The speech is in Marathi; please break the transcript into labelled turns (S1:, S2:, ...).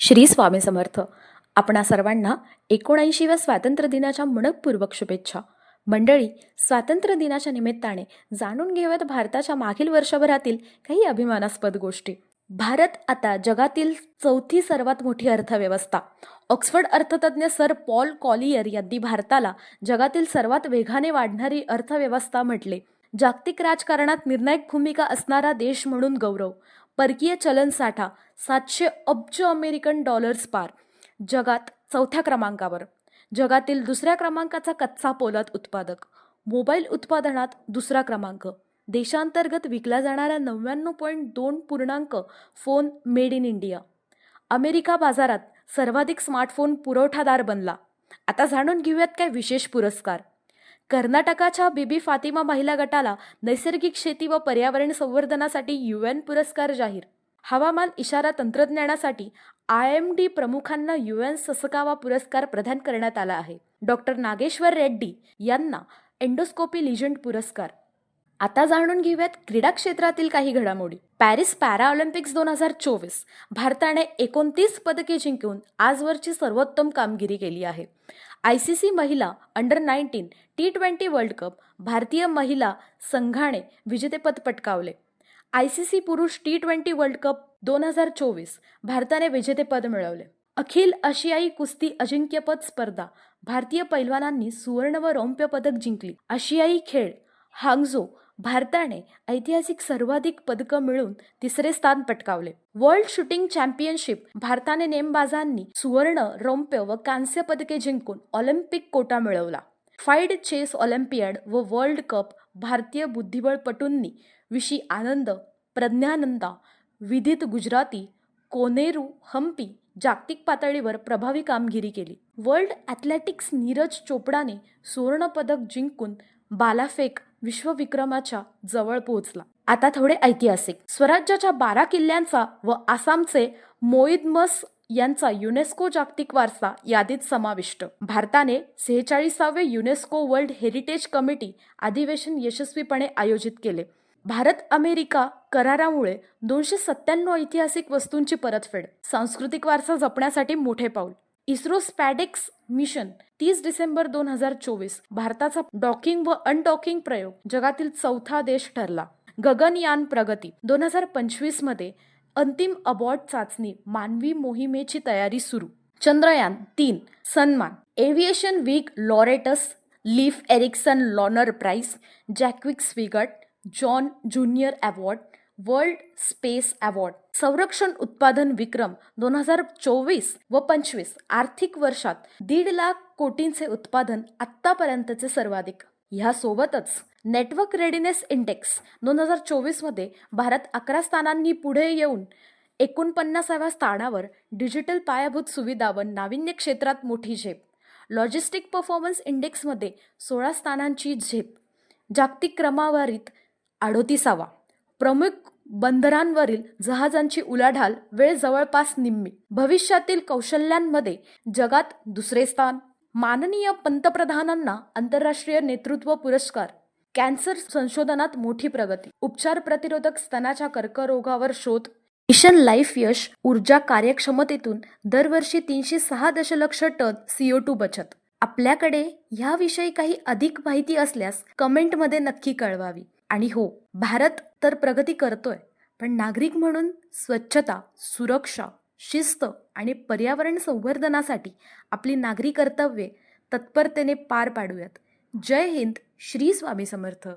S1: श्री स्वामी समर्थ. आपणा सर्वांना एकोणऐंशीव्या स्वातंत्र्य दिनाच्या मनपूर्वक शुभेच्छा. मंडळी स्वातंत्र्य दिनाच्या निमित्ताने जाणून घेऊयात भारताच्या मागील वर्षभरातील काही अभिमानास्पद गोष्टी. भारत आता जगातील चौथी सर्वात मोठी अर्थव्यवस्था. ऑक्सफर्ड अर्थतज्ञ सर पॉल कॉलियर यांनी भारताला जगातील सर्वात वेगाने वाढणारी अर्थव्यवस्था म्हटले. जागतिक राजकारणात निर्णायक भूमिका असणारा देश म्हणून गौरव. परकीय चलन साठा सातशे अब्ज अमेरिकन डॉलर्स पार जगात चौथ्या क्रमांकावर. जगातील दुसऱ्या क्रमांकाचा कच्चा पोलाद उत्पादक. मोबाईल उत्पादनात दुसरा क्रमांक. देशांतर्गत विकला जाणारा नव्याण्णव पॉईंट दोन पूर्णांक phone made in India. America बाजारात सर्वाधिक स्मार्टफोन पुरवठादार बनला. आता जाणून घेऊयात काय विशेष पुरस्कार. कर्नाटकाच्या बीबी फातिमा महिला गटाला नैसर्गिक शेती व पर्यावरण संवर्धनासाठी यू एन पुरस्कार जाहीर. हवामान इशारा तंत्रज्ञानासाठी आय एम डी प्रमुखांना यू एन ससकावा पुरस्कार प्रदान करण्यात आला आहे. डॉक्टर नागेश्वर रेड्डी यांना एंडोस्कोपी लिजंड पुरस्कार. आता जाणून घेऊयात क्रीडा क्षेत्रातील काही घडामोडी. पॅरिस पॅरा ऑलिम्पिक्स दोन हजार चोवीस. भारताने एकोणतीस पदके जिंकून आजवरची सर्वोत्तम कामगिरी केली आहे. आय सी सी महिला under nineteen T twenty world cup भारतीय महिला संघाने विजेतेपद पटकावले. आय सी सी पुरुष टी ट्वेंटी वर्ल्ड कप दोन हजार चोवीस भारताने विजेतेपद मिळवले. अखिल आशियाई कुस्ती अजिंक्यपद स्पर्धा भारतीय पैलवानांनी सुवर्ण व रौप्य पदक जिंकली. आशियाई खेळ हांगझो भारताने ऐतिहासिक सर्वाधिक पदकं मिळून तिसरे स्थान पटकावले. वर्ल्ड शूटिंग चॅम्पियनशिप भारताने नेमबाजांनी सुवर्ण रौप्य व कांस्य पदके जिंकून ऑलिम्पिक कोटा मिळवला. फाईड चेस ऑलिम्पियाड व वर्ल्ड कप भारतीय बुद्धिबळपटूंनी विशी आनंद प्रज्ञानंदा विधित गुजराती कोनेरू हम्पी जागतिक पातळीवर प्रभावी कामगिरी केली. वर्ल्ड ॲथलेटिक्स नीरज चोपडाने सुवर्णपदक जिंकून बालाफेक विश्वविक्रमाच्या जवळ पोहोचला. आता थोडे ऐतिहासिक. स्वराज्याच्या बारा किल्ल्यांचा व आसामचे मोईदमस यांचा युनेस्को जागतिक वारसा यादीत समाविष्ट. भारताने सेहेचाळीसावे युनेस्को वर्ल्ड हेरिटेज कमिटी अधिवेशन यशस्वीपणे आयोजित केले. भारत अमेरिका करारामुळे दोनशे सत्त्याण्णव ऐतिहासिक वस्तूंची परतफेड सांस्कृतिक वारसा जपण्यासाठी मोठे पाऊल इस्रो स्पॅडेक्स मिशन तीस डिसेंबर दोन हजार चोवीस. भारताचा डॉकिंग व अनडॉकिंग प्रयोग जगातील चौथा देश ठरला. गगनयान प्रगती. दोन हजार पंचवीसमध्ये अंतिम अबॉर्ड चाचणी मानवी मोहिमेची तयारी सुरू. चंद्रयान तीन. सन्मान. Aviation week laureates Leif Erikson lunar prize Jack Swigert John junior award world space award. संरक्षण उत्पादन विक्रम दोन हजार चोवीस व पंचवीस आर्थिक वर्षात दीड लाख कोटींचे उत्पादन आत्तापर्यंतचे सर्वाधिक. ह्यासोबतच नेटवर्क रेडिनेस इंडेक्स दोन हजार चोवीसमध्ये भारत अकरा स्थानांनी पुढे येऊन एकोणपन्नासाव्या स्थानावर डिजिटल पायाभूत सुविधा व नाविन्य क्षेत्रात मोठी झेप. लॉजिस्टिक परफॉर्मन्स इंडेक्समध्ये सोळा स्थानांची झेप. जागतिक क्रमावारीत अडोतीसावा. प्रमुख बंदरांवरील जहाजांची उलाढाल वेळ जवळपास निम्मी. भविष्यातील कौशल्यांमध्ये जगात दुसरे स्थान. माननीय पंतप्रधानांना आंतरराष्ट्रीय नेतृत्व पुरस्कार. कॅन्सर संशोधनात मोठी प्रगती. उपचार प्रतिरोधक स्तनाच्या कर्करोगावर शोध. मिशन लाईफ यश ऊर्जा कार्यक्षमतेतून दरवर्षी तीनशे सहा दशलक्ष टन सीओ टू बचत. आपल्याकडे ह्याविषयी काही अधिक माहिती असल्यास कमेंटमध्ये नक्की कळवावी. आणि हो भारत तर प्रगती करतोय पण नागरिक म्हणून स्वच्छता सुरक्षा शिस्त आणि पर्यावरण संवर्धनासाठी आपली नागरी कर्तव्ये तत्परतेने पार पाडूयात. जय हिंद श्री स्वामी समर्थ.